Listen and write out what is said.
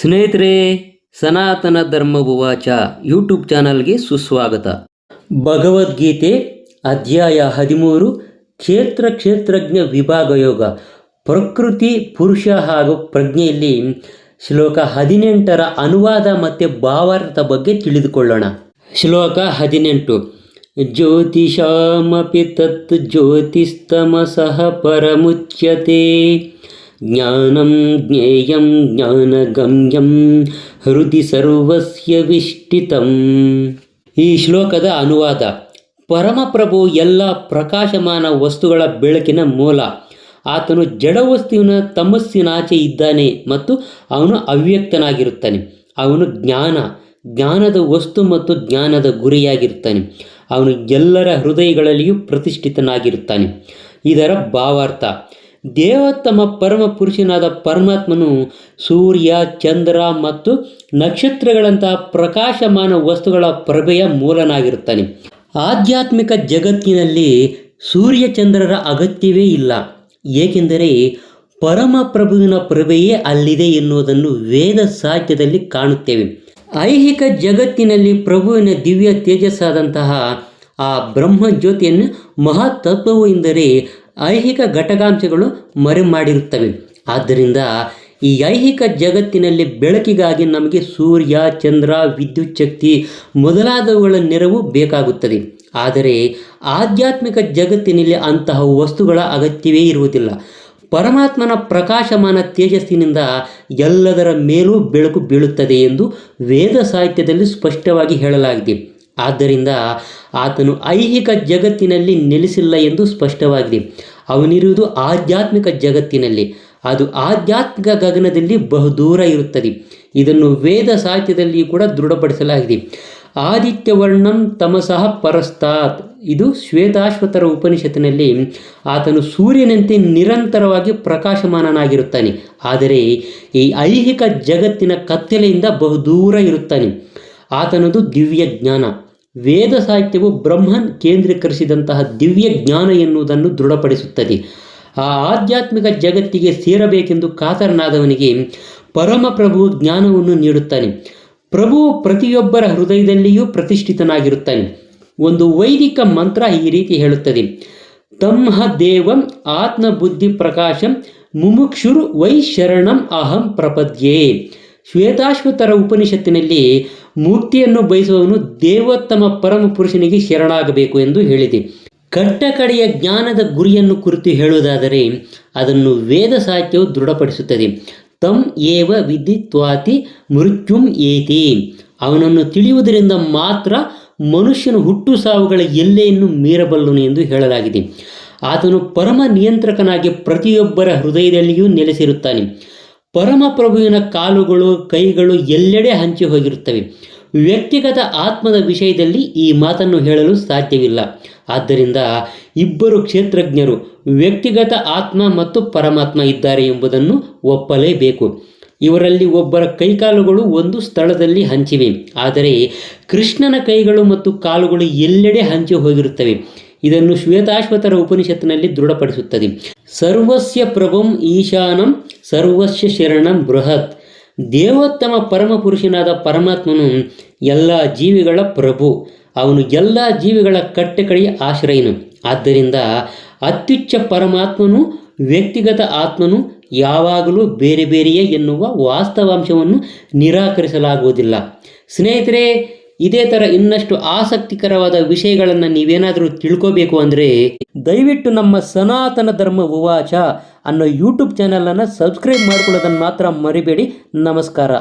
ಸ್ನೇಹಿತರೆ, ಸನಾತನ ಧರ್ಮ ಉವಾಚ ಯೂಟ್ಯೂಬ್ ಚಾನಲ್ಗೆ ಸುಸ್ವಾಗತ. ಭಗವದ್ಗೀತೆ, ಅಧ್ಯಾಯ ಹದಿಮೂರು, ಕ್ಷೇತ್ರ ಕ್ಷೇತ್ರಜ್ಞ ವಿಭಾಗ ಯೋಗ. ಪ್ರಕೃತಿ, ಪುರುಷ ಹಾಗೂ ಪ್ರಜ್ಞೆಯಲ್ಲಿ ಶ್ಲೋಕ ಹದಿನೆಂಟರ ಅನುವಾದ ಮತ್ತು ಭಾವಾರ್ಥ ಬಗ್ಗೆ ತಿಳಿದುಕೊಳ್ಳೋಣ. ಶ್ಲೋಕ ಹದಿನೆಂಟು. ಜ್ಯೋತಿಷಾಮಪಿ ತತ್ ಜ್ಯೋತಿಸ್ತಮಸ ಪರಮುಚ್ಯತೆ ಜ್ಞಾನಂ ಜ್ಞೇಯಂ ಜ್ಞಾನಗಮ್ಯಂ ಹೃದಯ ಸರ್ವಸ್ಯ ವಿಷ್ಟಿತಂ ಈ ಶ್ಲೋಕದ ಅನುವಾದ, ಪರಮಪ್ರಭು ಎಲ್ಲ ಪ್ರಕಾಶಮಾನ ವಸ್ತುಗಳ ಬೆಳಕಿನ ಮೂಲ. ಆತನು ಜಡ ವಸ್ತುವಿನ ತಮಸ್ಸಿನಾಚೆ ಇದ್ದಾನೆ ಮತ್ತು ಅವನು ಅವ್ಯಕ್ತನಾಗಿರುತ್ತಾನೆ. ಅವನು ಜ್ಞಾನ, ಜ್ಞಾನದ ವಸ್ತು ಮತ್ತು ಜ್ಞಾನದ ಗುರಿಯಾಗಿರುತ್ತಾನೆ. ಅವನು ಎಲ್ಲರ ಹೃದಯಗಳಲ್ಲಿಯೂ ಪ್ರತಿಷ್ಠಿತನಾಗಿರುತ್ತಾನೆ. ಇದರ ಭಾವಾರ್ಥ ದೇವೋತ್ತಮ ಪರಮ ಪುರುಷನಾದ ಪರಮಾತ್ಮನು ಸೂರ್ಯ, ಚಂದ್ರ ಮತ್ತು ನಕ್ಷತ್ರಗಳಂತಹ ಪ್ರಕಾಶಮಾನ ವಸ್ತುಗಳ ಪ್ರಭೆಯ ಮೂಲನಾಗಿರುತ್ತಾನೆ. ಆಧ್ಯಾತ್ಮಿಕ ಜಗತ್ತಿನಲ್ಲಿ ಸೂರ್ಯಚಂದ್ರರ ಅಗತ್ಯವೇ ಇಲ್ಲ. ಏಕೆಂದರೆ ಪರಮ ಪ್ರಭುವಿನ ಪ್ರಭೆಯೇ ಅಲ್ಲಿದೆ ಎನ್ನುವುದನ್ನು ವೇದ ಸಾಹಿತ್ಯದಲ್ಲಿ ಕಾಣುತ್ತೇವೆ. ಐಹಿಕ ಜಗತ್ತಿನಲ್ಲಿ ಪ್ರಭುವಿನ ದಿವ್ಯ ತೇಜಸ್ಸಾದಂತಹ ಆ ಬ್ರಹ್ಮ ಜ್ಯೋತಿಯನ್ನು ಮಹತ್ತತ್ವವು ಎಂದರೆ ಐಹಿಕ ಘಟಕಾಂಶಗಳು ಮರೆಮಾಡಿರುತ್ತವೆ. ಆದ್ದರಿಂದ ಈ ಐಹಿಕ ಜಗತ್ತಿನಲ್ಲಿ ಬೆಳಕಿಗಾಗಿ ನಮಗೆ ಸೂರ್ಯ, ಚಂದ್ರ, ವಿದ್ಯುತ್ ಶಕ್ತಿ ಮೊದಲಾದವುಗಳ ನೆರವು ಬೇಕಾಗುತ್ತದೆ. ಆದರೆ ಆಧ್ಯಾತ್ಮಿಕ ಜಗತ್ತಿನಲ್ಲಿ ಅಂತಹ ವಸ್ತುಗಳ ಅಗತ್ಯವೇ ಇರುವುದಿಲ್ಲ. ಪರಮಾತ್ಮನ ಪ್ರಕಾಶಮಾನ ತೇಜಸ್ಸಿನಿಂದ ಎಲ್ಲದರ ಮೇಲೂ ಬೆಳಕು ಬೀಳುತ್ತದೆ ಎಂದು ವೇದ ಸಾಹಿತ್ಯದಲ್ಲಿ ಸ್ಪಷ್ಟವಾಗಿ ಹೇಳಲಾಗಿದೆ. ಆದ್ದರಿಂದ ಆತನು ಐಹಿಕ ಜಗತ್ತಿನಲ್ಲಿ ನೆಲೆಸಿಲ್ಲ ಎಂದು ಸ್ಪಷ್ಟವಾಗಿದೆ. ಅವನಿರುವುದು ಆಧ್ಯಾತ್ಮಿಕ ಜಗತ್ತಿನಲ್ಲಿ. ಅದು ಆಧ್ಯಾತ್ಮಿಕ ಗಗನದಲ್ಲಿ ಬಹುದೂರ ಇರುತ್ತದೆ. ಇದನ್ನು ವೇದ ಸಾಹಿತ್ಯದಲ್ಲಿ ಕೂಡ ದೃಢಪಡಿಸಲಾಗಿದೆ. ಆದಿತ್ಯವರ್ಣಂ ತಮಸಃ ಪರಸ್ತಾತ್. ಇದು ಶ್ವೇತಾಶ್ವತರ ಉಪನಿಷತ್ತಿನಲ್ಲಿ ಆತನು ಸೂರ್ಯನಂತೆ ನಿರಂತರವಾಗಿ ಪ್ರಕಾಶಮಾನನಾಗಿರುತ್ತಾನೆ. ಆದರೆ ಈ ಐಹಿಕ ಜಗತ್ತಿನ ಕತ್ತಲೆಯಿಂದ ಬಹುದೂರ ಇರುತ್ತಾನೆ. ಆತನದು ದಿವ್ಯ ಜ್ಞಾನ. ವೇದ ಸಾಹಿತ್ಯವು ಬ್ರಹ್ಮನ್ ಕೇಂದ್ರೀಕರಿಸಿದಂತಹ ದಿವ್ಯ ಜ್ಞಾನ ಎನ್ನುವುದನ್ನು ದೃಢಪಡಿಸುತ್ತದೆ. ಆ ಆಧ್ಯಾತ್ಮಿಕ ಜಗತ್ತಿಗೆ ಸೇರಬೇಕೆಂದು ಕಾತರನಾದವನಿಗೆ ಪರಮಪ್ರಭು ಜ್ಞಾನವನ್ನು ನೀಡುತ್ತಾನೆ. ಪ್ರಭು ಪ್ರತಿಯೊಬ್ಬರ ಹೃದಯದಲ್ಲಿಯೂ ಪ್ರತಿಷ್ಠಿತನಾಗಿರುತ್ತಾನೆ. ಒಂದು ವೈದಿಕ ಮಂತ್ರ ಈ ರೀತಿ ಹೇಳುತ್ತದೆ. ತಮ್ಮ ದೇವಂ ಆತ್ಮಬುದ್ಧಿ ಪ್ರಕಾಶಂ ಮುಮುಕ್ಷುರು ವೈ ಶರಣಂ ಅಹಂ ಪ್ರಪದ್ಯೆ. ಶ್ವೇತಾಶ್ವತರ ಉಪನಿಷತ್ತಿನಲ್ಲಿ ಮೂರ್ತಿಯನ್ನು ಬಯಸುವವನು ದೇವೋತ್ತಮ ಪರಮ ಪುರುಷನಿಗೆ ಶರಣಾಗಬೇಕು ಎಂದು ಹೇಳಿದೆ. ಕಟ್ಟಕಡೆಯ ಜ್ಞಾನದ ಗುರಿಯನ್ನು ಕುರಿತು ಹೇಳುವುದಾದರೆ ಅದನ್ನು ವೇದ ಸಾಹಿತ್ಯವು ದೃಢಪಡಿಸುತ್ತದೆ. ತಂ ಏವ ವಿದ್ಯುತ್ವಾತಿ ಮೃತ್ಯುಂ ಏತಿ. ಅವನನ್ನು ತಿಳಿಯುವುದರಿಂದ ಮಾತ್ರ ಮನುಷ್ಯನ ಹುಟ್ಟು ಸಾವುಗಳ ಎಲ್ಲೆಯನ್ನು ಮೀರಬಲ್ಲನು ಎಂದು ಹೇಳಲಾಗಿದೆ. ಆತನು ಪರಮ ನಿಯಂತ್ರಕನಾಗಿ ಪ್ರತಿಯೊಬ್ಬರ ಹೃದಯದಲ್ಲಿಯೂ ನೆಲೆಸಿರುತ್ತಾನೆ. ಪರಮಪ್ರಭುವಿನ ಕಾಲುಗಳು, ಕೈಗಳು ಎಲ್ಲೆಡೆ ಹಂಚಿ ಹೋಗಿರುತ್ತವೆ ವ್ಯಕ್ತಿಗತ ಆತ್ಮದ ವಿಷಯದಲ್ಲಿ ಈ ಮಾತನ್ನು ಹೇಳಲು ಸಾಧ್ಯವಿಲ್ಲ. ಆದ್ದರಿಂದ ಇಬ್ಬರು ಕ್ಷೇತ್ರಜ್ಞರು ವ್ಯಕ್ತಿಗತ ಆತ್ಮ ಮತ್ತು ಪರಮಾತ್ಮ ಇದ್ದಾರೆ ಎಂಬುದನ್ನು ಒಪ್ಪಲೇಬೇಕು. ಇವರಲ್ಲಿ ಒಬ್ಬರ ಕೈಕಾಲುಗಳು ಒಂದು ಸ್ಥಳದಲ್ಲಿ ಹಂಚಿವೆ. ಆದರೆ ಕೃಷ್ಣನ ಕೈಗಳು ಮತ್ತು ಕಾಲುಗಳು ಎಲ್ಲೆಡೆ ಹಂಚಿ ಹೋಗಿರುತ್ತವೆ. ಇದನ್ನು ಶ್ವೇತಾಶ್ವತರ ಉಪನಿಷತ್ತಿನಲ್ಲಿ ದೃಢಪಡಿಸುತ್ತದೆ. ಸರ್ವಸ್ಯ ಪ್ರಭುಂ ಈಶಾನಂ, ಸರ್ವಸ್ಯ ಶರಣಂ ಬೃಹತ್. ದೇವೋತ್ತಮ ಪರಮಪುರುಷನಾದ ಪರಮಾತ್ಮನು ಎಲ್ಲ ಜೀವಿಗಳ ಪ್ರಭು. ಅವನು ಎಲ್ಲ ಜೀವಿಗಳ ಕಟ್ಟೆಕಡೆಯ ಆಶ್ರಯನು. ಆದ್ದರಿಂದ ಅತ್ಯುಚ್ಚ ಪರಮಾತ್ಮನು, ವ್ಯಕ್ತಿಗತ ಆತ್ಮನು ಯಾವಾಗಲೂ ಬೇರೆ ಬೇರೆಯೇ ಎನ್ನುವ ವಾಸ್ತವಾಂಶವನ್ನು ನಿರಾಕರಿಸಲಾಗುವುದಿಲ್ಲ. ಸ್ನೇಹಿತರೆ ಇದೇ ಥರ ಇನ್ನಷ್ಟು ಆಸಕ್ತಿಕರವಾದ ವಿಷಯಗಳನ್ನು ನೀವೇನಾದರೂ ತಿಳ್ಕೋಬೇಕು ಅಂದರೆ ದಯವಿಟ್ಟು ನಮ್ಮ ಸನಾತನ ಧರ್ಮ ಉವಾಚ ಅನ್ನೋ ಯೂಟ್ಯೂಬ್ ಚಾನಲನ್ನು ಸಬ್ಸ್ಕ್ರೈಬ್ ಮಾಡ್ಕೊಳ್ಳೋದನ್ನು ಮಾತ್ರ ಮರಿಬೇಡಿ. ನಮಸ್ಕಾರ.